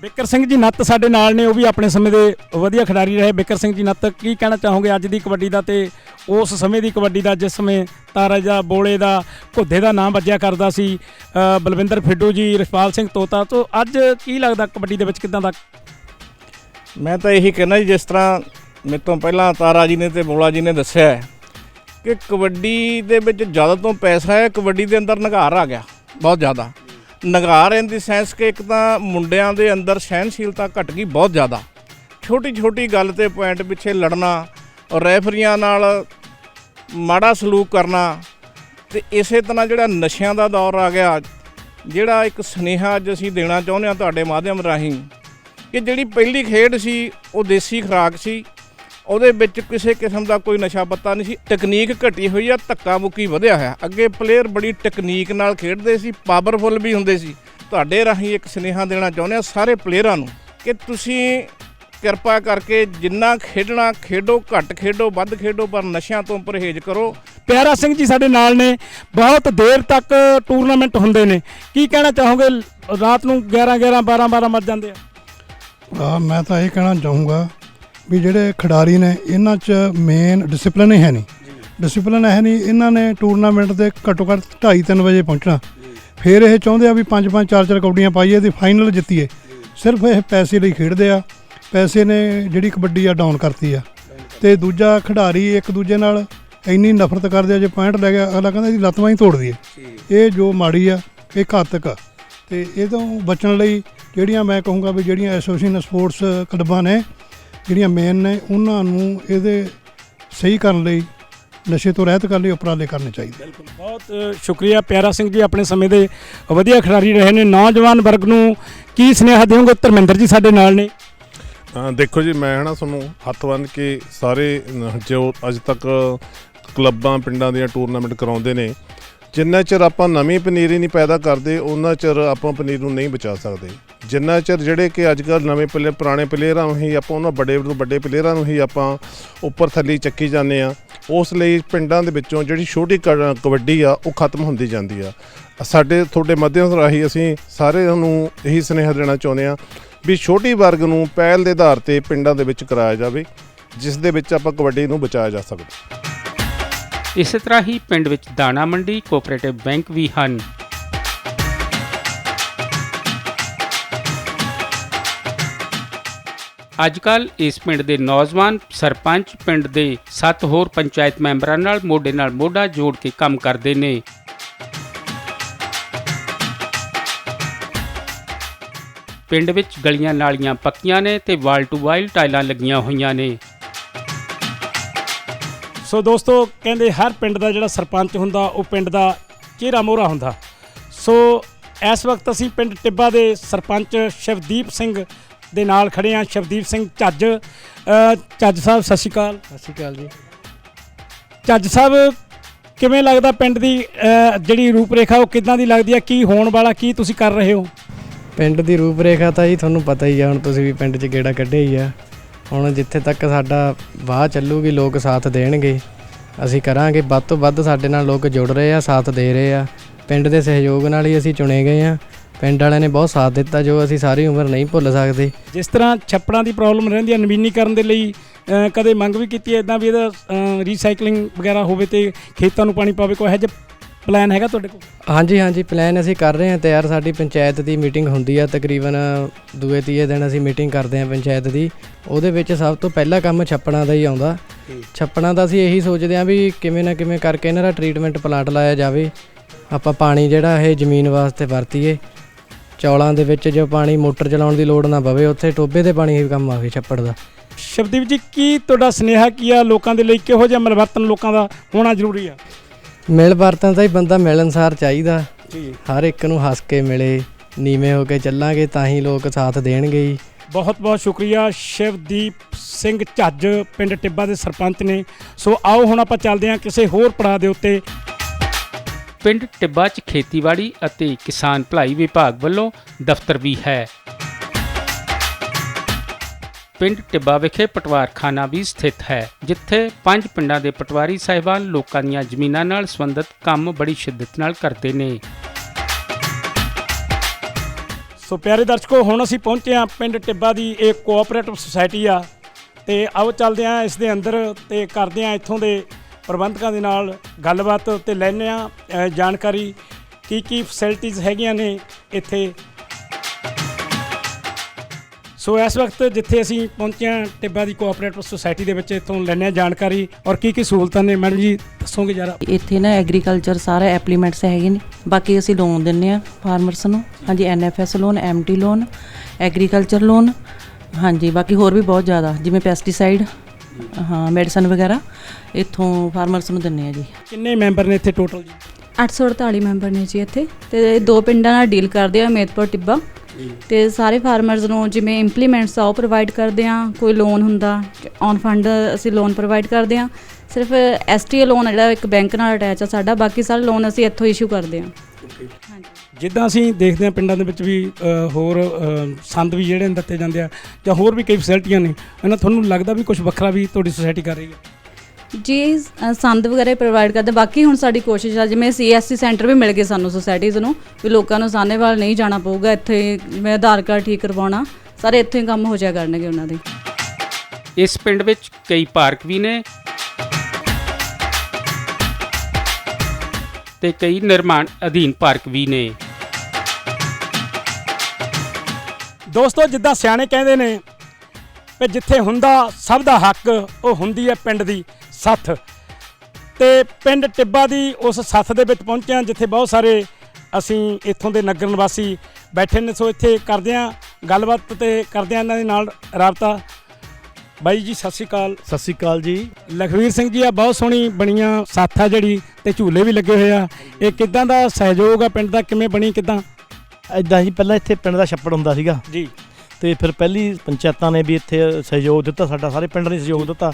ਬਿਕਰ ਸਿੰਘ ਜੀ ਨੱਤ ਸਾਡੇ ਨਾਲ ਨੇ, ਉਹ ਵੀ ਆਪਣੇ ਸਮੇਂ ਦੇ ਵਧੀਆ ਖਿਡਾਰੀ ਰਹੇ। ਬਿਕਰ ਸਿੰਘ ਜੀ ਨੱਤ, ਕੀ ਕਹਿਣਾ ਚਾਹੋਗੇ ਅੱਜ ਦੀ ਕਬੱਡੀ ਦਾ ਤੇ ਉਸ ਸਮੇਂ ਦੀ ਕਬੱਡੀ ਦਾ, ਜਿਸ ਸਮੇਂ ਤਾਰਾ ਦਾ ਬੋਲੇ ਦਾ, ਘੁੱਦੇ ਦਾ ਨਾਮ ਵੱਜਿਆ ਕਰਦਾ ਸੀ ਬਲਵਿੰਦਰ ਫਿੱਡੂ ਜੀ, ਰਿਸ਼ਪਾਲ ਸਿੰਘ ਤੋਤਾ। ਤੋਂ ਅੱਜ ਕੀ ਲੱਗਦਾ ਕਬੱਡੀ ਦੇ ਵਿੱਚ ਕਿਦਾਂ ਦਾ? ਮੈਂ ਤਾਂ ਇਹੀ ਕਹਿਣਾ ਜੀ, ਜਿਸ ਤਰ੍ਹਾਂ ਮੇਰੇ ਤੋਂ ਪਹਿਲਾਂ ਤਾਰਾ ਜੀ ਨੇ ਤੇ ਬੋਲਾ ਜੀ ਨੇ ਦੱਸਿਆ ਕਿ ਕਬੱਡੀ ਦੇ ਵਿੱਚ ਜ਼ਿਆਦਾ ਤੋਂ ਪੈਸਾ ਹੈ, ਕਬੱਡੀ ਦੇ ਅੰਦਰ ਨਿਗਾਰ ਆ ਗਿਆ, ਬਹੁਤ ਜ਼ਿਆਦਾ। ਨਗਾਰ ਇਨ ਦੀ ਸੈਂਸ ਕਿ ਇੱਕ ਤਾਂ ਮੁੰਡਿਆਂ ਦੇ ਅੰਦਰ ਸਹਿਨਸ਼ੀਲਤਾ ਘਟ ਗਈ ਬਹੁਤ ਜ਼ਿਆਦਾ। ਛੋਟੀ ਛੋਟੀ ਗੱਲ ਤੇ ਪੁਆਇੰਟ ਪਿੱਛੇ ਲੜਨਾ, ਰੈਫਰੀਆਂ ਨਾਲ ਮਾੜਾ ਸਲੂਕ ਕਰਨਾ ਤੇ ਇਸੇ ਤਰ੍ਹਾਂ ਜਿਹੜਾ ਨਸ਼ਿਆਂ ਦਾ ਦੌਰ ਆ ਗਿਆ, ਜਿਹੜਾ ਇੱਕ ਸੁਨੇਹਾ ਅੱਜ ਅਸੀਂ ਦੇਣਾ ਚਾਹੁੰਦੇ ਹਾਂ ਤੁਹਾਡੇ ਮਾਧਿਅਮ ਰਾਹੀਂ ਕਿ ਜਿਹੜੀ ਪਹਿਲੀ ਖੇਡ ਸੀ ਉਹ ਦੇਸੀ ਖੁਰਾਕ ਸੀ ਉਹਦੇ ਵਿੱਚ ਕਿਸੇ ਕਿਸਮ ਦਾ ਕੋਈ ਨਸ਼ਾ ਪੱਤਾ ਨਹੀਂ ਸੀ। ਟੈਕਨੀਕ ਘਟੀ ਹੋਈ ਆ ਧੱਕਾ ਮੁੱਕੀ ਵਧਿਆ ਹੋਇਆ। ਅੱਗੇ ਪਲੇਅਰ ਬੜੀ ਟੈਕਨੀਕ ਨਾਲ ਖੇਡਦੇ ਸੀ ਪਾਵਰਫੁਲ ਵੀ ਹੁੰਦੇ ਸੀ। ਤੁਹਾਡੇ ਰਾਹੀਂ ਇੱਕ ਸੁਨੇਹਾ ਦੇਣਾ ਚਾਹੁੰਦੇ ਆ ਸਾਰੇ ਪਲੇਅਰਾਂ ਨੂੰ ਕਿ ਤੁਸੀਂ ਕਿਰਪਾ ਕਰਕੇ ਜਿੰਨਾ ਖੇਡਣਾ ਖੇਡੋ ਘੱਟ ਖੇਡੋ ਵੱਧ ਖੇਡੋ ਪਰ ਨਸ਼ਿਆਂ ਤੋਂ ਪਰਹੇਜ਼ ਕਰੋ। ਪਿਆਰਾ ਸਿੰਘ ਜੀ ਸਾਡੇ ਨਾਲ ਨੇ। ਬਹੁਤ ਦੇਰ ਤੱਕ ਟੂਰਨਾਮੈਂਟ ਹੁੰਦੇ ਨੇ। ਕੀ ਕਹਿਣਾ ਚਾਹੋਗੇ? ਰਾਤ ਨੂੰ 11 11 12 12 ਵੱਜ ਜਾਂਦੇ ਆ। ਆ ਮੈਂ ਤਾਂ ਇਹ ਕਹਿਣਾ ਚਾਹੂੰਗਾ ਵੀ ਜਿਹੜੇ ਖਿਡਾਰੀ ਨੇ ਇਹਨਾਂ 'ਚ ਮੇਨ ਡਿਸਪਲਿਨ ਹੀ ਹੈ ਨਹੀਂ ਡਿਸਪਲਿਨ ਹੈ ਨਹੀਂ ਇਹਨਾਂ ਨੇ ਟੂਰਨਾਮੈਂਟ ਦੇ ਘੱਟੋ ਘੱਟ 2:30 3 ਵਜੇ ਪਹੁੰਚਣਾ। ਫਿਰ ਇਹ ਚਾਹੁੰਦੇ ਆ ਵੀ 5 5 4 4 ਕਬੱਡੀਆਂ ਪਾਈਏ ਤੇ ਫਾਈਨਲ ਜਿੱਤੀਏ। ਸਿਰਫ ਇਹ ਪੈਸੇ ਲਈ ਖੇਡਦੇ ਆ ਪੈਸੇ ਨੇ ਜਿਹੜੀ ਕਬੱਡੀ ਆ ਡਾਊਨ ਕਰਤੀ ਆ। ਤੇ ਦੂਜਾ ਖਿਡਾਰੀ ਇੱਕ ਦੂਜੇ ਨਾਲ ਇੰਨੀ ਨਫ਼ਰਤ ਕਰਦੇ ਆ ਜੇ ਪੁਆਇੰਟ ਲੈ ਗਿਆ ਅਗਲਾ ਕਹਿੰਦਾ ਇਹਦੀ ਲੱਤ ਬਾਂਹ ਹੀ ਤੋੜ ਦਈਏ। ਇਹ ਜੋ ਮਾੜੀ ਆ ਇਹ ਘਾਤਕ ਆ। ਤੇ ਇਹ ਤੋਂ ਬਚਣ ਲਈ ਜਿਹੜੀਆਂ ਮੈਂ ਕਹੂੰਗਾ ਵੀ ਜਿਹੜੀਆਂ ਐਸੋਸੀਏਸ਼ਨ ਸਪੋਰਟਸ ਕਲੱਬਾਂ ਨੇ ਜਿਹੜੀਆਂ ਮੇਨ ਨੇ ਉਹਨਾਂ ਨੂੰ ਇਹਦੇ ਸਹੀ ਕਰਨ ਲਈ ਨਸ਼ੇ ਤੋਂ ਰਹਿਤ ਕਰਨ ਲਈ ਉਪਰਾਲੇ ਕਰਨੇ ਚਾਹੀਦੇ। ਬਿਲਕੁਲ ਬਹੁਤ ਸ਼ੁਕਰੀਆ ਪਿਆਰਾ ਸਿੰਘ ਜੀ ਆਪਣੇ ਸਮੇਂ ਦੇ ਵਧੀਆ ਖਿਡਾਰੀ ਰਹੇ ਨੇ। ਨੌਜਵਾਨ ਵਰਗ ਨੂੰ ਕੀ ਸੁਨੇਹਾ ਦਿਓਗੇ ਧਰਮਿੰਦਰ ਜੀ ਸਾਡੇ ਨਾਲ ਨੇ। ਦੇਖੋ ਜੀ ਮੈਂ ਹਨਾ ਤੁਹਾਨੂੰ ਹੱਥ ਬੰਨ੍ਹ ਕੇ ਸਾਰੇ ਜੋ ਅੱਜ ਤੱਕ ਕਲੱਬਾਂ ਪਿੰਡਾਂ ਦੀਆਂ ਟੂਰਨਾਮੈਂਟ ਕਰਾਉਂਦੇ ਨੇ ਜਿੰਨਾ ਚਿਰ ਆਪਾਂ ਨਵੀਂ ਪਨੀਰੀ ਨਹੀਂ ਪੈਦਾ ਕਰਦੇ, ਉਹਨਾਂ ਚਿਰ ਆਪਾਂ ਪਨੀਰ ਨੂੰ ਨਹੀਂ ਬਚਾ ਸਕਦੇ। ਜਿੰਨਾ ਚਿਰ ਜਿਹੜੇ ਕਿ ਅੱਜ ਕੱਲ੍ਹ ਨਵੇਂ ਪਲੇ, ਪੁਰਾਣੇ ਪਲੇਅਰਾਂ ਨੂੰ ਹੀ ਆਪਾਂ, ਉਹਨਾਂ ਵੱਡੇ ਤੋਂ ਵੱਡੇ ਪਲੇਅਰਾਂ ਨੂੰ ਹੀ ਆਪਾਂ ਉੱਪਰ ਥੱਲੇ ਚੱਕੀ ਜਾਂਦੇ ਆ ਉਸ ਲਈ ਪਿੰਡਾਂ ਦੇ ਵਿੱਚੋਂ ਜਿਹੜੀ ਛੋਟੀ ਕ- ਕਬੱਡੀ ਆ, ਉਹ ਖਤਮ ਹੁੰਦੀ ਜਾਂਦੀ ਆ। ਸਾਡੇ, ਤੁਹਾਡੇ ਮਾਧਿਅਮ ਰਾਹੀਂ ਅਸੀਂ ਸਾਰਿਆਂ ਨੂੰ ਇਹੀ ਸੁਨੇਹਾ ਦੇਣਾ ਚਾਹੁੰਦੇ ਆ ਵੀ ਛੋਟੀ ਵਰਗ ਨੂੰ ਪਹਿਲ ਦੇ ਆਧਾਰ ਤੇ ਪਿੰਡਾਂ ਦੇ ਵਿੱਚ ਕਰਾਇਆ ਜਾਵੇ, ਜਿਸ ਦੇ ਵਿੱਚ ਆਪਾਂ ਕਬੱਡੀ ਨੂੰ ਬਚਾਇਆ ਜਾ ਸਕਦਾ। ਇਸੇ ਤਰ੍ਹਾਂ ਹੀ ਪਿੰਡ ਵਿੱਚ ਦਾਣਾ ਮੰਡੀ ਕੋਆਪਰੇਟਿਵ ਬੈਂਕ ਵੀ ਹਨ। ਅੱਜਕੱਲ ਇਸ ਪਿੰਡ ਦੇ ਨੌਜਵਾਨ ਸਰਪੰਚ ਪਿੰਡ ਦੇ 7 ਹੋਰ ਪੰਚਾਇਤ ਮੈਂਬਰਾਂ ਨਾਲ ਮੋਢੇ ਨਾਲ ਮੋਢਾ ਜੋੜ ਕੇ ਕੰਮ ਕਰਦੇ ਨੇ। ਪਿੰਡ ਵਿੱਚ ਗਲੀਆਂ ਨਾਲੀਆਂ ਪੱਕੀਆਂ ਨੇ ਤੇ ਵਾਲ ਟੂ ਵਾਲ ਟਾਈਲਾਂ ਲੱਗੀਆਂ ਹੋਈਆਂ ਨੇ। ਸੋ ਦੋਸਤੋ ਕਹਿੰਦੇ ਹਰ ਪਿੰਡ ਦਾ ਜਿਹੜਾ ਸਰਪੰਚ ਹੁੰਦਾ ਉਹ ਪਿੰਡ ਦਾ ਚਿਹਰਾ ਮੋਹਰਾ ਹੁੰਦਾ। ਸੋ ਇਸ ਵਕਤ ਅਸੀਂ ਪਿੰਡ ਟਿੱਬਾ ਦੇ ਸਰਪੰਚ ਸ਼ਿਵਦੀਪ ਸਿੰਘ ਦੇ ਨਾਲ ਖੜੇ ਹਾਂ। ਸ਼ਿਵਦੀਪ ਸਿੰਘ ਝੱਜ। ਅ, ਝੱਜ ਸਾਹਿਬ ਸਤਿ ਸ਼੍ਰੀ ਅਕਾਲ। ਸਤਿ ਸ਼੍ਰੀ ਅਕਾਲ ਜੀ। ਝੱਜ ਸਾਹਿਬ ਕਿਵੇਂ ਲੱਗਦਾ ਪਿੰਡ ਦੀ ਅ, ਜਿਹੜੀ ਰੂਪਰੇਖਾ ਉਹ ਕਿੱਦਾਂ ਦੀ ਲੱਗਦੀ ਹੈ? ਕੀ ਹੋਣ ਵਾਲਾ ਕੀ ਤੁਸੀਂ ਕਰ ਰਹੇ ਹੋ? ਪਿੰਡ ਦੀ ਰੂਪਰੇਖਾ ਤਾਂ ਜੀ ਤੁਹਾਨੂੰ ਪਤਾ ਹੀ ਆ ਹੁਣ ਤੁਸੀਂ ਵੀ ਪਿੰਡ 'ਚ ਗੇੜਾ ਕੱਢਿਆ ਹੀ ਆ। ਹੁਣ ਜਿੱਥੇ ਤੱਕ ਸਾਡਾ ਵਾਹ ਚੱਲੂਗੀ, ਲੋਕ ਸਾਥ ਦੇਣਗੇ। ਅਸੀਂ ਕਰਾਂਗੇ, ਵੱਧ ਤੋਂ ਵੱਧ ਸਾਡੇ ਨਾਲ ਲੋਕ ਜੁੜ ਰਹੇ ਆ, ਸਾਥ ਦੇ ਰਹੇ ਆ। ਪਿੰਡ ਦੇ ਸਹਿਯੋਗ ਨਾਲ ਹੀ ਅਸੀਂ ਚੁਣੇ ਗਏ ਆ। ਪਿੰਡ ਵਾਲਿਆਂ ਨੇ ਬਹੁਤ ਸਾਥ ਦਿੱਤਾ, ਜੋ ਅਸੀਂ ਸਾਰੀ ਉਮਰ ਨਹੀਂ ਭੁੱਲ ਸਕਦੇ। ਜਿਸ ਤਰ੍ਹਾਂ ਛੱਪੜਾਂ ਦੀ ਪ੍ਰੋਬਲਮ ਰਹਿੰਦੀ ਹੈ ਨਵੀਨੀਕਰਨ ਦੇ ਲਈ ਕਦੇ ਮੰਗ ਵੀ ਕੀਤੀ ਹੈ ਇਦਾਂ ਵੀ ਇਹਦਾ ਰੀਸਾਈਕਲਿੰਗ ਵਗੈਰਾ ਹੋਵੇ ਤੇ ਖੇਤਾਂ ਨੂੰ ਪਾਣੀ ਪਾਵੇ, ਕੋਈ ਇਹੋ ਜਿਹਾ ਪਲਾਨ ਹੈਗਾ ਤੁਹਾਡੇ ਕੋਲ? ਹਾਂਜੀ ਹਾਂਜੀ ਪਲਾਨ ਅਸੀਂ ਕਰ ਰਹੇ ਹਾਂ ਤਿਆਰ। ਸਾਡੀ ਪੰਚਾਇਤ ਦੀ ਮੀਟਿੰਗ ਹੁੰਦੀ ਆ ਤਕਰੀਬਨ ਦੂਏ ਤੀਏ ਦਿਨ ਅਸੀਂ ਮੀਟਿੰਗ ਕਰਦੇ ਹਾਂ ਪੰਚਾਇਤ ਦੀ। ਉਹਦੇ ਵਿੱਚ ਸਭ ਤੋਂ ਪਹਿਲਾ ਕੰਮ ਛੱਪੜਾਂ ਦਾ ਹੀ ਆਉਂਦਾ। ਛੱਪੜਾਂ ਦਾ ਅਸੀਂ ਇਹੀ ਸੋਚਦੇ ਹਾਂ ਵੀ ਕਿਵੇਂ ਨਾ ਕਿਵੇਂ ਕਰਕੇ ਇਹਨਾਂ ਦਾ ਟ੍ਰੀਟਮੈਂਟ ਪਲਾਂਟ ਲਾਇਆ ਜਾਵੇ। ਆਪਾਂ ਪਾਣੀ ਜਿਹੜਾ ਇਹ ਜ਼ਮੀਨ ਵਾਸਤੇ ਵਰਤੀਏ। ਚੌਲਾਂ ਦੇ ਵਿੱਚ ਜੋ ਪਾਣੀ ਮੋਟਰ ਚਲਾਉਣ ਦੀ ਲੋੜ ਨਾ ਪਵੇ ਉੱਥੇ ਟੋਬੇ ਤੇ ਪਾਣੀ ਹੀ ਕੰਮ ਆਵੇ ਛੱਪੜ ਦਾ। ਸ਼ਬਦੀਪ ਜੀ ਕੀ ਤੁਹਾਡਾ ਸੁਨੇਹਾ ਕੀ ਆ ਲੋਕਾਂ ਦੇ ਲਈ? ਕਿਹੋ ਜਿਹਾ ਮਿਲਵਰਤਨ ਲੋਕਾਂ ਦਾ ਹੋਣਾ ਜ਼ਰੂਰੀ ਆ? ਮਿਲ ਵਰਤਨ ਦਾ ਹੀ ਬੰਦਾ ਮਿਲਣਸਾਰ ਚਾਹੀਦਾ। ਜੀ। ਹਰ ਇੱਕ ਨੂੰ ਹੱਸ ਕੇ ਮਿਲੇ ਨੀਵੇਂ ਹੋ ਕੇ ਚੱਲਾਂਗੇ ਤਾਂ ਹੀ ਲੋਕ ਸਾਥ ਦੇਣਗੇ ਹੀ ਬਹੁਤ ਬਹੁਤ ਸ਼ੁਕਰੀਆ ਸ਼ਿਵਦੀਪ ਸਿੰਘ ਝੱਜ ਪਿੰਡ ਟਿੱਬਾ ਦੇ ਸਰਪੰਚ ਨੇ। ਸੋ ਆਓ ਹੁਣ ਆਪਾਂ ਚੱਲਦੇ ਹਾਂ ਕਿਸੇ ਹੋਰ ਪੜਾਅ ਦੇ ਉੱਤੇ। ਪਿੰਡ ਟਿੱਬਾ 'ਚ ਖੇਤੀਬਾੜੀ ਅਤੇ ਕਿਸਾਨ ਭਲਾਈ ਵਿਭਾਗ ਵੱਲੋਂ ਦਫ਼ਤਰ ਵੀ ਹੈ। ਪਿੰਡ ਟਿੱਬਾ ਵਿਖੇ ਪਟਵਾਰਖਾਨਾ ਵੀ ਸਥਿਤ ਹੈ, ਜਿੱਥੇ ਪੰਜ ਪਿੰਡਾਂ ਦੇ ਪਟਵਾਰੀ ਸਾਹਿਬਾਨ ਲੋਕਾਂ ਦੀਆਂ ਜ਼ਮੀਨਾਂ ਨਾਲ ਸੰਬੰਧਿਤ ਕੰਮ ਬੜੀ ਸ਼ਿੱਦਤ ਨਾਲ ਕਰਦੇ ਨੇ। ਸੋ ਪਿਆਰੇ ਦਰਸ਼ਕੋ, ਹੁਣ ਅਸੀਂ ਪਹੁੰਚੇ ਹਾਂ ਪਿੰਡ ਟਿੱਬਾ ਦੀ ਇਹ ਕੋਆਪਰੇਟਿਵ ਸੁਸਾਇਟੀ ਆ, ਤੇ ਆਓ ਚੱਲਦੇ ਹਾਂ ਇਸ ਦੇ ਅੰਦਰ ਤੇ ਕਰਦੇ ਹਾਂ ਇੱਥੋਂ ਦੇ ਪ੍ਰਬੰਧਕਾਂ ਦੇ ਨਾਲ ਗੱਲਬਾਤ ਤੇ ਲੈਂਦੇ ਹਾਂ ਜਾਣਕਾਰੀ ਕੀ ਕੀ ਫੈਸਿਲਿਟੀਆਂ ਹੈਗੀਆਂ ਨੇ ਇੱਥੇ ਸੋ ਇਸ ਵਕਤ ਜਿੱਥੇ ਅਸੀਂ ਪਹੁੰਚੇ ਹਾਂ ਟਿੱਬਾ ਦੀ ਕੋਆਪਰੇਟਿਵ ਸੁਸਾਇਟੀ ਦੇ ਵਿੱਚ ਇੱਥੋਂ ਹਾਂ ਜਾਣਕਾਰੀ। ਔਰ ਕੀ ਕੀ ਸਹੂਲਤਾਂ ਨੇ? ਮੈਡਮ ਜੀ ਦੱਸੋਗੇ ਜਰਾ? ਇੱਥੇ ਨਾ ਐਗਰੀਕਲਚਰ ਸਾਰਾ ਐਪਲੀਮੈਂਟਸ ਹੈਗੇ ਨੇ। ਬਾਕੀ ਅਸੀਂ ਲੋਨ ਦਿੰਨੇ ਆ ਫਾਰਮਰਸ ਨੂੰ। ਹਾਂਜੀ NFS loan MT loan agriculture loan ਹਾਂਜੀ ਬਾਕੀ ਹੋਰ ਵੀ ਬਹੁਤ ਜ਼ਿਆਦਾ। ਜਿਵੇਂ ਪੈਸਟੀਸਾਈਡ ਹਾਂ ਮੈਡੀਸਨ ਵਗੈਰਾ ਇੱਥੋਂ ਫਾਰਮਰਸ ਨੂੰ ਦਿੰਨੇ ਆ ਜੀ। ਕਿੰਨੇ ਮੈਂਬਰ ਨੇ ਇੱਥੇ ਟੋਟਲ ਜੀ? 848 ਮੈਂਬਰ ਨੇ ਜੀ ਇੱਥੇ। ਤੇ ਦੋ ਪਿੰਡਾਂ ਨਾਲ ਡੀਲ ਕਰਦੇ ਆ ਮੇਦਪੁਰ ਟਿੱਬਾ। ਤੇ ਸਾਰੇ ਫਾਰਮਰਸ ਨੂੰ ਜਿਵੇਂ ਇੰਪਲੀਮੈਂਟਸ ਆ, ਉਹ ਪ੍ਰੋਵਾਈਡ ਕਰਦੇ ਆ, ਕੋਈ ਲੋਨ ਹੁੰਦਾ ਔਨ ਫੰਡ ਅਸੀਂ ਲੋਨ ਪ੍ਰੋਵਾਈਡ ਕਰਦੇ ਆ। ਸਿਰਫ ਐਸਟੀਏ ਲੋਨ ਜਿਹੜਾ ਇੱਕ ਬੈਂਕ ਨਾਲ ਅਟੈਚ ਆ ਸਾਡਾ, ਬਾਕੀ ਸਾਰੇ ਲੋਨ ਅਸੀਂ ਇੱਥੋਂ ਇਸ਼ੂ ਕਰਦੇ ਆ। ਜਿੱਦਾਂ ਅਸੀਂ ਦੇਖਦੇ ਹਾਂ ਪਿੰਡਾਂ ਦੇ ਵਿੱਚ ਵੀ ਹੋਰ ਸੰਦ ਵੀ ਜਿਹੜੇ ਨੇ ਦਿੱਤੇ ਜਾਂਦੇ ਆ, ਜਾਂ ਹੋਰ ਵੀ ਕਈ ਫੈਸਿਲਿਟੀਆਂ ਨੇ, ਇਹਨਾਂ ਤੁਹਾਨੂੰ ਲੱਗਦਾ ਵੀ ਕੁਝ ਵੱਖਰਾ ਵੀ ਤੁਹਾਡੀ ਸੋਸਾਇਟੀ ਕਰ ਰਹੀ ਹੈ? ਜੀ ਸੰਦ ਵਗੈਰਾ ਪ੍ਰੋਵਾਈਡ ਕਰਦੇ। ਬਾਕੀ ਹੁਣ ਸਾਡੀ ਕੋਸ਼ਿਸ਼ ਆ ਜਿਵੇਂ ਸੀਐਸਸੀ ਸੈਂਟਰ ਵੀ ਮਿਲ ਗਏ ਸਾਨੂੰ ਸੁਸਾਇਟੀਜ਼ ਨੂੰ ਵੀ ਲੋਕਾਂ ਨੂੰ ਸਾਹਨੇਵਾਲ ਨਹੀਂ ਜਾਣਾ ਪਊਗਾ ਇੱਥੇ ਮੈਂ ਆਧਾਰ ਕਾਰਡ ਠੀਕ ਕਰਵਾਉਣਾ ਸਾਰੇ ਇੱਥੇ ਹੀ ਕੰਮ ਹੋ ਜਾਇਆ ਕਰਨਗੇ ਉਹਨਾਂ ਦੇ। ਇਸ ਪਿੰਡ ਵਿੱਚ ਕਈ ਪਾਰਕ ਵੀ ਨੇ ਤੇ ਕਈ ਨਿਰਮਾਣ ਅਧੀਨ ਪਾਰਕ ਵੀ ਨੇ। ਦੋਸਤੋ ਜਿੱਦਾਂ ਸਿਆਣੇ ਕਹਿੰਦੇ ਨੇ ਕਿ ਜਿੱਥੇ ਹੁੰਦਾ ਸਭ ਦਾ ਹੱਕ ਉਹ ਹੁੰਦੀ ਹੈ ਪਿੰਡ ਦੀ। ਸੱਥ। ਤੇ ਪਿੰਡ ਟਿੱਬਾ ਦੀ ਉਸ ਸੱਥ ਦੇ ਵਿੱਚ ਪਹੁੰਚੇ ਹਾਂ ਜਿੱਥੇ ਬਹੁਤ ਸਾਰੇ ਅਸੀਂ ਇੱਥੋਂ ਦੇ ਨਗਰ ਨਿਵਾਸੀ ਬੈਠੇ ਨੇ। ਸੋ ਇੱਥੇ ਕਰਦੇ ਹਾਂ ਗੱਲਬਾਤ ਤੇ ਕਰਦੇ ਹਾਂ ਇਹਨਾਂ ਦੇ ਨਾਲ ਰਾਬਤਾ। ਬਾਈ ਜੀ ਸਤਿ ਸ਼੍ਰੀ ਅਕਾਲ। ਸਤਿ ਸ਼੍ਰੀ ਅਕਾਲ ਜੀ। ਲਖਵੀਰ ਸਿੰਘ ਜੀ ਆ ਬਹੁਤ ਸੋਹਣੀ ਬਣੀਆਂ ਸਾਥ ਆ ਜਿਹੜੀ ਤੇ ਝੂਲੇ ਵੀ ਲੱਗੇ ਹੋਏ ਆ। ਇਹ ਕਿਦਾਂ ਦਾ ਸਹਿਯੋਗ ਆ ਪਿੰਡ ਦਾ? ਕਿਵੇਂ ਬਣੀ ਕਿਦਾਂ? ਇਦਾਂ ਜੀ ਪਹਿਲਾਂ ਇੱਥੇ ਪਿੰਡ ਦਾ ਛੱਪੜ ਹੁੰਦਾ ਸੀਗਾ। ਜੀ। ਤੇ ਫਿਰ ਪਹਿਲੀ ਪੰਚਾਇਤਾਂ ਨੇ ਵੀ ਇੱਥੇ ਸਹਿਯੋਗ ਦਿੱਤਾ ਸਾਡਾ ਸਾਰੇ ਪਿੰਡ ਨੇ ਸਹਿਯੋਗ ਦਿੱਤਾ।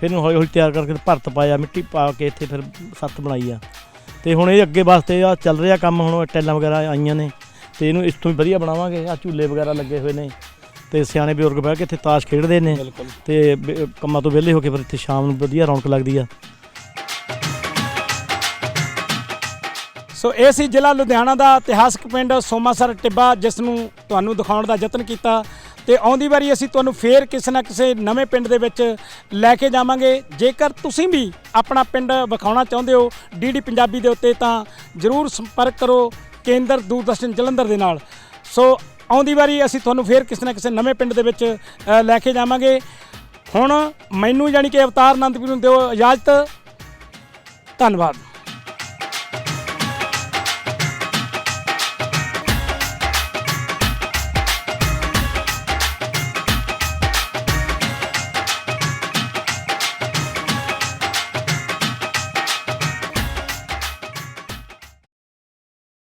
ਫਿਰ ਇਹਨੂੰ ਹੌਲੀ ਹੌਲੀ ਤਿਆਰ ਕਰਕੇ ਭਰਤ ਪਾਇਆ ਮਿੱਟੀ ਪਾ ਕੇ ਇੱਥੇ ਫਿਰ ਸੱਤ ਬਣਾਈ ਆ। ਤੇ ਹੁਣ ਇਹ ਅੱਗੇ ਵਾਸਤੇ ਆ ਚੱਲ ਰਿਹਾ ਕੰਮ ਹੁਣ ਟੈਲਾਂ ਵਗੈਰਾ ਆਈਆਂ ਨੇ। ਤੇ ਇਹਨੂੰ ਇਸ ਤੋਂ ਵੀ ਵਧੀਆ ਬਣਾਵਾਂਗੇ ਆ ਝੂਲੇ ਵਗੈਰਾ ਲੱਗੇ ਹੋਏ ਨੇ। ਤੇ ਸਿਆਣੇ ਬਜ਼ੁਰਗ ਬਹਿ ਕੇ ਇੱਥੇ ਤਾਸ਼ ਖੇਡਦੇ ਨੇ। ਤੇ ਕੰਮਾਂ ਤੋਂ ਵਿਹਲੇ ਹੋ ਕੇ ਫਿਰ ਇੱਥੇ ਸ਼ਾਮ ਨੂੰ ਵਧੀਆ ਰੌਣਕ ਲੱਗਦੀ ਆ। ਸੋ ਇਹ ਸੀ ਜ਼ਿਲ੍ਹਾ ਲੁਧਿਆਣਾ ਦਾ ਇਤਿਹਾਸਕ ਪਿੰਡ ਸੋਮਾਸਰ ਟਿੱਬਾ ਜਿਸ ਨੂੰ ਤੁਹਾਨੂੰ ਦਿਖਾਉਣ ਦਾ ਯਤਨ ਕੀਤਾ। ਤੇ ਆਉਂਦੀ ਵਾਰੀ ਅਸੀਂ ਤੁਹਾਨੂੰ ਫੇਰ ਕਿਸੇ ਨਾ ਕਿਸੇ ਨਵੇਂ ਪਿੰਡ ਦੇ ਵਿੱਚ ਲੈ ਕੇ ਜਾਵਾਂਗੇ। ਜੇਕਰ ਤੁਸੀਂ ਵੀ ਆਪਣਾ ਪਿੰਡ ਵਿਖਾਉਣਾ ਚਾਹੁੰਦੇ ਹੋ ਡੀਡੀ ਪੰਜਾਬੀ ਦੇ ਉੱਤੇ ਤਾਂ ਜਰੂਰ ਸੰਪਰਕ ਕਰੋ ਕੇਂਦਰ ਦੂਰਦਰਸ਼ਨ ਜਲੰਧਰ ਦੇ ਨਾਲ। ਸੋ ਆਉਂਦੀ ਵਾਰੀ ਅਸੀਂ ਤੁਹਾਨੂੰ ਫੇਰ ਕਿਸੇ ਨਾ ਕਿਸੇ ਨਵੇਂ ਪਿੰਡ ਦੇ ਵਿੱਚ ਲੈ ਕੇ ਜਾਵਾਂਗੇ। ਹੁਣ ਮੈਨੂੰ ਯਾਨੀ ਕਿ ਅਵਤਾਰ ਆਨੰਦਪੁਰ ਨੂੰ ਦਿਓ ਇਜਾਜ਼ਤ। ਧੰਨਵਾਦ।